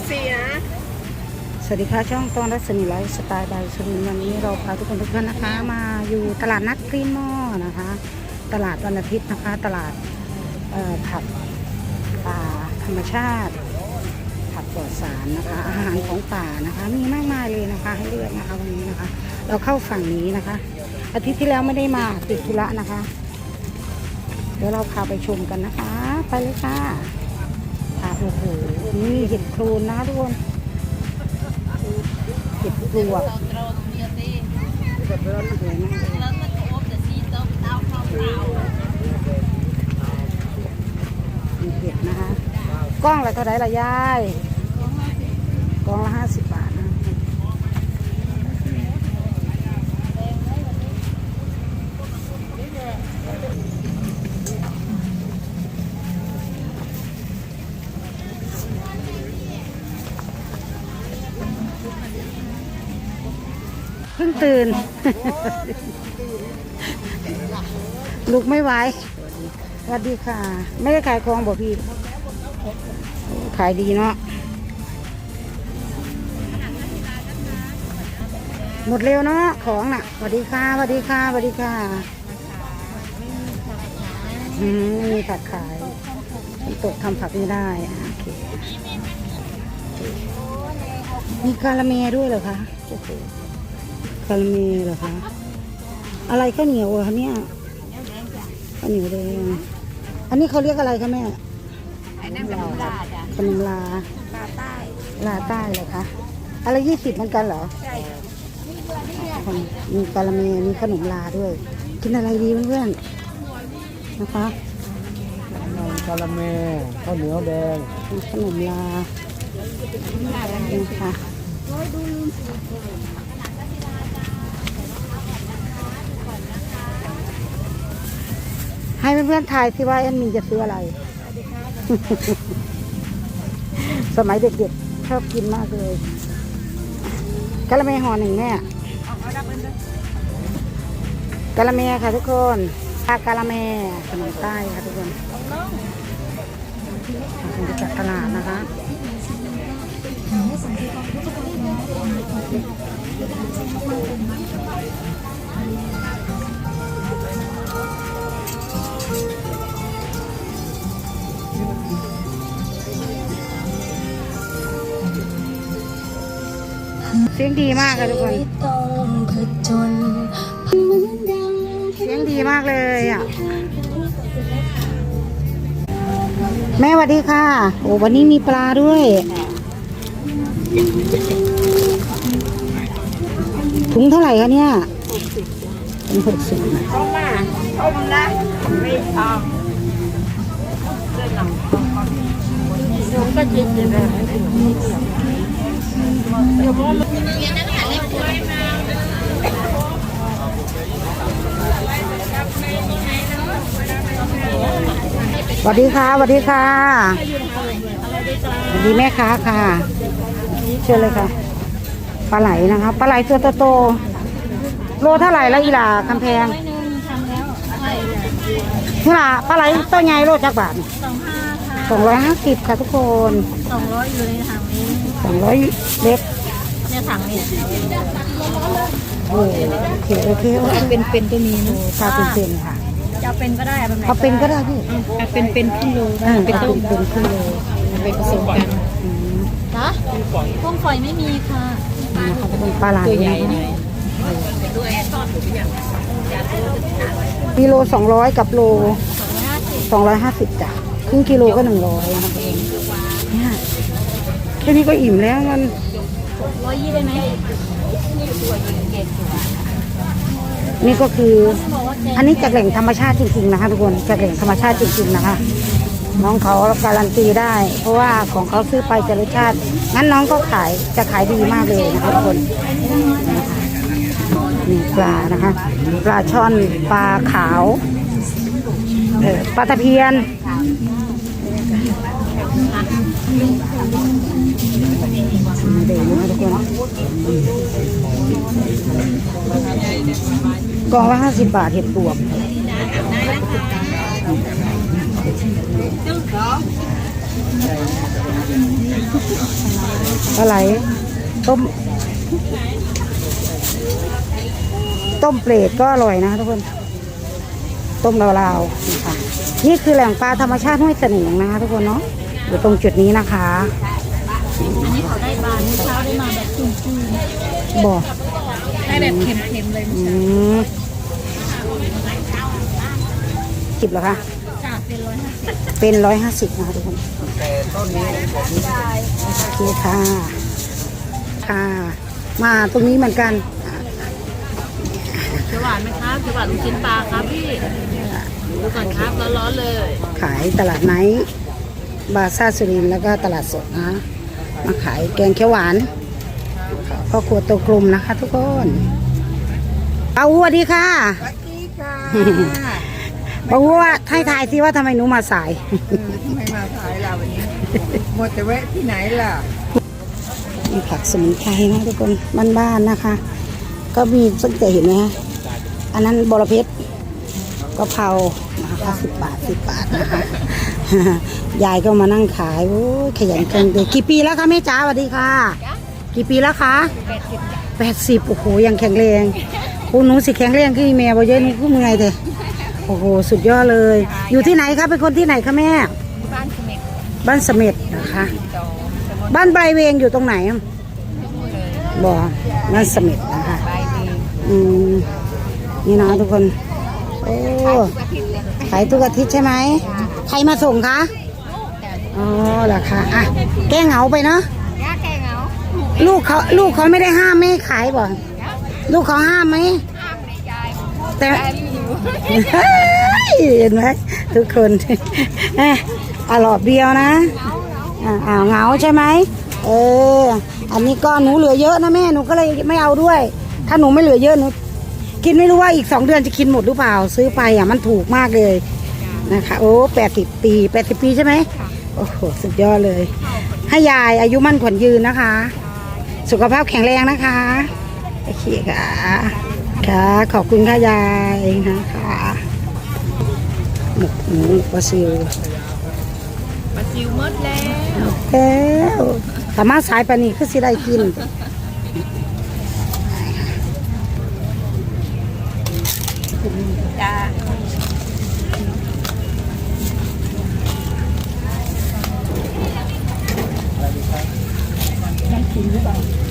FC นะ สวัสดีค่ะช่องต้อนรัศมีไลฟ์สไตล์บายสุรินย์วันนี้เราพาทุกคนทุกท่านนะคะ มาอยู่ตลาดนัดกรีนมอนะคะ ตลาดวันอาทิตย์นะคะ ตลาดผักป่าธรรมชาติ ผักปลอดสารนะคะ อาหารของป่านะคะ มีมากมายเลยนะคะ ให้เลือกนะคะวันนี้นะคะ เราเข้าฝั่งนี้นะคะ อาทิตย์ที่แล้วไม่ได้มาติดธุระนะคะ เดี๋ยวเราพาไปชมกันนะคะ ไปเลยค่ะ โอ้โหนี่เห็ดโครนนะทุกคนเห็ดปลวกมีเห็ดนะคะกล้องละเท่าไหร่ละยายกล้องละห้าสิบบาทนะเพิ่ง ตื่น ลุกไม่ไหวสวัสดีค่ะ ไม่ได้ขายของบอกพี่ ขายดีเนาะหมดเร็วเนาะของน่ะสวัสดีค่ะสวัสดีค่ะสวัสดีค่ะอืมมีผักขายฝนตกทำผักไม่ได้โอเคมีกาละเมด้วยเหรอคะโอ้โห กาละเมเหรอคะ อะไรข้าวเหนียวเหรอคะเนี่ยข้าวเหนียวแดงอันนี้เขาเรียกอะไรคะแม่ไอ้นั่นเป็นลาจ้ะขนมลา ลาใต้ลาใต้เหรอคะ อะไรยี่สิบเหมือนกันเหรอใช่มีกะละเมมีขนมลาด้วย กินอะไรดีเพื่อนๆนะคะกาละเมข้าวเหนียวแดงมีขนมลานี่ค่ะ ให้เพื่อนๆทายสิว่าแอนมีจะซื้ออะไร สมัยเด็กๆชอบกินมากเลยกะละเมห่อหนึ่งแม่กะละเมค่ะทุกคนปลากะละเมขนมใต้ค่ะทุกคนมาจากตลาดนะคะ สียงดีมากค่ะทุกคน ต้องผจญเสียงดีมากเลยอะ แม่สวัสดีค่ะ โอ้วันนี้มีปลาด้วย ถุงเท่าไหร่คะเนี่ยถุงหกสิบต้มมาต้มนะไม่ทองเส้นหนังต้มก็จิตเลยนะเดี๋ยวมัน สวัสดีค่ะสวัสดีค่ะสวัสดีแม่ค้าค่ะ เชิญเลยค่ะ ปลาไหลนะคะ ปลาไหลตัวโตๆโลเท่าไหร่ล้วอีหล่าคำแพงนี่ล่ะปลาไหลตัวใหญ่โลจักบาทสองห้าค่ะสองร้อยห้าสิบค่ะทุกคนสองร้อยอยู่ในถังนี้ สองร้อยเล็กเนี่ยถังนี้โอ้โอเคโอเคโอเคเป็นเป็นตัวนี้นะค่ะเป็นเป็นค่ะจะเอาเป็นก็ได้แบบไหนเอาเป็นก็ได้พี่เอาเป็นเป็นครึ่งโลเออเป็นเป็นเป็นครึ่งโลไปผสมกันอืมนะพวงฝอยไม่มีค่ะนะคะจะเป็นปลาไหลนะคะกิโลสองร้อยกับโลสองร้อยห้าสิบสองร้อยห้าสิบจ้ะครึ่งกิโลก็หนึ่งร้อยนะคะเนี่ย แค่นี้ก็อิ่มแล้วมันร้อยยี่ได้ไหมนี่ก็คือบอกว่าแกอันนี้จากแหล่งธรรมชาติจริงๆนะคะทุกคนจากแหล่งธรรมชาติจริง ๆนะคะ น้องเขาการันตีได้ เพราะว่าของเขาซื้อไปจะรสชาติ งั้นน้องก็ขายจะขายดีมากเลยนะคะทุกคนนี่ปลานะคะ ปลาช่อนปลาขาวเออปลาตะเพียนเดี๋ยวนะคะทุกคน กล่องละห้าสิบบาทเห็ดปวกเปลาไหลต้ม ต้มเปรตก็อร่อยนะทุกคน ต้มลาวๆนะคะนี่คือแหล่งปลาธรรมชาติห้วยเสน่ห์นะคะทุกคนเนาะอยู่ตรงจุดนี้นะคะอันนี้เขาได้บานเช้าได้มาแบบจุ่มบอกๆได้แบบเค็มๆเลยอืมจิบเหร อคะจ้าเป็นร้อยห้าสิบเป็นร้อยห้าสิบนะคะทุกคนแต่ต้นนี้โอเคค่ะค่ะ มาตรงนี้เหมือนกันเขียวหวานไหมครับเขียวหวานลูกชิ้นปลาครับพี่ดูก่อนครับร้อนๆเลย ขายตลาดไนท์บาซ่าสุรินทร์แล้วก็ตลาดสดนะมาขายแกงเขียวหวานพ่อครัวตัวกลมนะคะ ทุกคน เอาวัวดีค่ะสวัสดีค่ะ บอกว่าให้ทายสิว่าทำไมหนูมาสายไม่มาขายเราวันนี้หมดจะแวะที่ไหนล่ะมีผักสมุนไพรนะทุกคนบ้านๆนะคะ ก็มีสังเกตเห็นไหมฮะอันนั้นบรเพชรกะเพรานะคะสิบบาทสิบบาทนะคะ ยายก็มานั่งขายโอ้ยขยันกันเลยกี่ปีแล้วคะแม่จ๋าสวัสดีค่ะ กี่ปีแล้วคะแปดสิบโอ้โหยังแข็งแรงโอ้หนูสิแข็งแรงขึ้นแม่บ่เยอะนี่กูเมื่อยเถอะ โอ้โห สุดยอดเลย อยู่ที่ไหนคะเป็นคนที่ไหนคะแม่ บ้านเสม็ดบ้านเสม็ดนะคะบ้านใบเวงอยู่ตรงไหนบ่อบ้านเสม็ดนะคะ ใบดีอืมนี่นะทุกคน โอ้ขายทุกอาทิตย์ใช่ไหม ใครมาส่งคะอ๋อเหรอคะอะ แก้เหงาไปเนาะ ย่าแกงเอาลูกเขาลูกเขาไม่ได้ห้ามไม่ให้ขายบ่ ลูกเขาห้ามไหมห้ามในยายแต่ยายไม่อยู่ เห็นไหมทุกคนเอ๊ะอะหลอบเดียวนะอ่าเงาใช่ไหมเออ อันนี้ก็หนูเหลือเยอะนะแม่หนูก็เลยไม่เอาด้วย ถ้าหนูไม่เหลือเยอะหนูกินไม่รู้ว่าอีกสองเดือนจะกินหมดหรือเปล่า ซื้อไปอะมันถูกมากเลยนะคะโอ้แปดสิบปีแปดสิบปีใช่ไหมโอ้โหสุดยอดเลย ให้ยายอายุมั่นขวัญยืนนะคะ สุขภาพแข็งแรงนะคะโอเคค่ะ ค่ะ ขอบคุณค่ะยายนะคะหมกหมูปลาซิวปลาซิวหมดแล้วแล้วสามารถสายปานี้คือสิได้กิน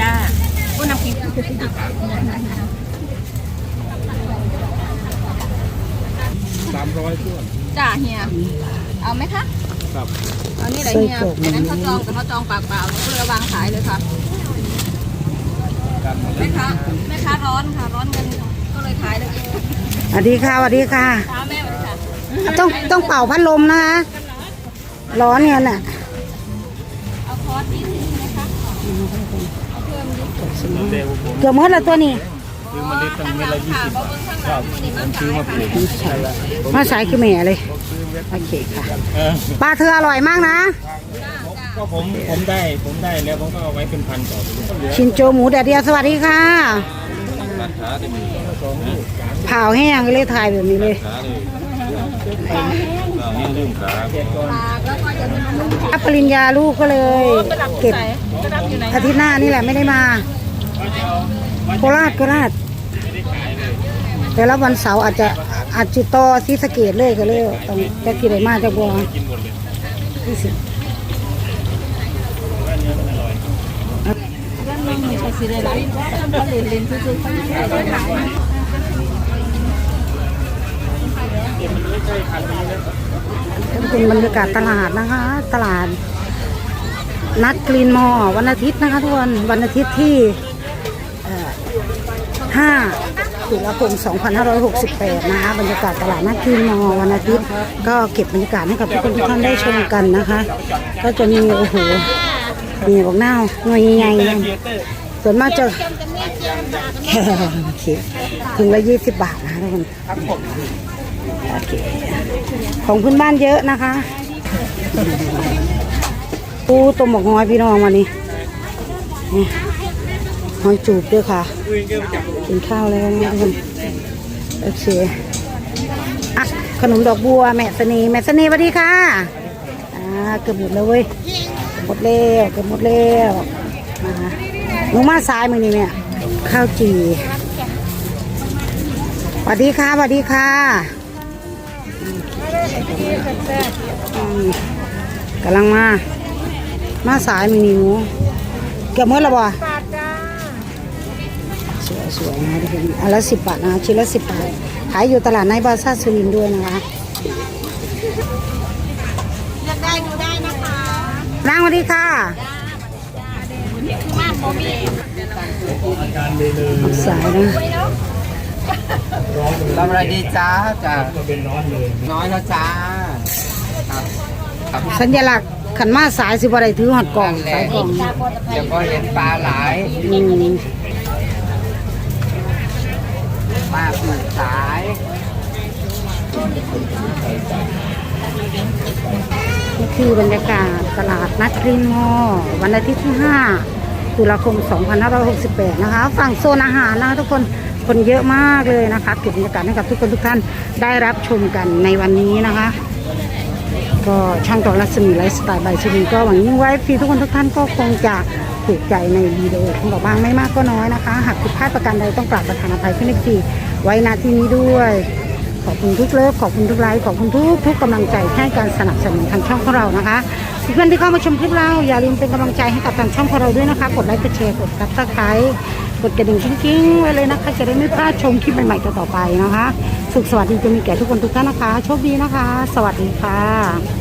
จ้าผู้นำกิน สามร้อยส่วน จ้าเฮีย เอาไหมคะ ครับเอานี่แหละเฮียอันนั้นเขาจองแต่เขาจองปากเปล่าก็เลยวางขายเลยค่ะแม่ค้าแม่ค้าร้อนค่ะร้อนเงินก็เลยขายเลยสวัสดีค่ะสวัสดีค่ะ เช้าแม่สวัสดีค่ะต้องต้องเป่าพัดลมนะคะร้อนเนี่ยน่ะเอาคอร์สนี้สินะคะเอาเพิ่มดิเร็วผมเกือบหมดแล้วตัวนี้ ซื้อเมล็ดตั้งเม็ดละยี่ค่ะสิบเพราะเบื้องข้างหลังนี่มันซื้อขายมาปค่ะลูกใช่ละมาสายคือแม่เลย โอเคค่ะ เออปลาเธออร่อยมากนะ ก็ผมผมได้ผมได้แล้วผมก็เอาไว้เป็นพันต่อเหลือชินโจหมูแดดเดียวสวัสดีค่ะราคาได้มีเผาแห้งเลยถ่ายแบบนี้เลยขาเลยนี่ลืมขารับปริญญาลูกก็เลยเก็บกระดับอยู่ไหนอาทิตย์หน้านี่แหละไม่ได้มา โคราชโคราชแต่ละวันเสาร์อาจจะ อาจจะต่อซีสะเกตเลยก็เลยต้องจะกินอะไรมากจะบัวที่สิใช้สีได้ไรก็เลนเลนคือๆเขาไม่ได้ขายเป็นบรรยากาศตลาดนะคะ ตลาด นัดกรีนมอวันอาทิตย์นะคะทุกคนวันอาทิตย์ที่เอ่อ5 ตุลาคม 2568 นะคะบรรยากาศตลาดนัดกรีนมอวันอาทิตย์ก็เก็บบรรยากาศให้กับทุกคนทุกท่านได้ชมกันนะคะ ก็จะมีโอ้โหมีบอกหน้าหน่วยใหญ่ๆส่วนมากจะโอเคถึงละยี่สิบบาทนะคะทุกคนโอเคของพื้นบ้านเยอะนะคะปูต้มหมกหอยพี่น้องวันนี้นี่ หอยจูบด้วยค่ะ กินข้าวแล้วนะทุกคนโอเคอะขนมดอกบัวแม่สนีแม่สนีสวัสดีค่ะอ่าเกือบหมดแล้วเว้ยหมดแล้วเก็บหมดแล้วนะคะหนูมาซ้ายมือนี่เนี่ยข้าวจีสวัสดีค่ะสวัสดีค่ะกำลังมา มาสายมือนี่หนูเก็บหมดแล้วบ่ สวยสวยๆนะทุกคนอันละสิบบาทนะคะชิ้นละสิบบาท ขายอยู่ตลาดในบาซ่าสุรินทร์ด้วยนะคะเลือกได้ดูได้นะคะนางสวัสดีค่ะมากโมมีสายนะทำอะไรดีจ้าจ้าน้อยแล้วจ้าครับครับสัญลักษณ์ขันมาสายสิบอะไรถือหอดกล่องสายกล่องเดี๋ยวก็เห็นปลาหลาย อืม ปลาผูก สายนี่คือบรรยากาศตลาดนัดรีนมอวันอาทิตย์ที่ 5 ตุลาคม 2568 นะคะ ฝั่งโซนอาหารนะคะทุกคนคนเยอะมากเลยนะคะเก็บบรรยากาศให้กับทุกคนทุกท่านได้รับชมกันในวันนี้นะคะ ก็ช่างต่อรัศมีไลฟ์สไตล์บายชีวีก็หวังยิ่งไว้พี่ทุกคนทุกท่านก็คงจะ ถูกใจในวีดีโอของเราบ้างไม่มากก็น้อยนะคะ หากผิดพลาดประการใดต้องกราบประทานอภัยขึ้นอีกทีไว้ณที่นี้ด้วย ขอบคุณทุกเลิฟขอบคุณทุกไลค์ขอบคุณทุกทุกกำลังใจให้การสนับสนุนทางช่องของเรานะคะเพื่อนที่เข้ามาชมคลิปเราอย่าลืมเป็นกำลังใจให้กับทางช่องของเราด้วยนะคะ กดไลค์กดแชร์กดซับสไครต์กดกระดิ่งกิ้งๆไว้เลยนะคะ จะได้ไม่พลาดชมคลิปใหม่ๆต่อไปนะคะ สุขสวัสดีจะมีแก่ทุกคนทุกท่านนะคะ โชคดีนะคะ สวัสดีค่ะ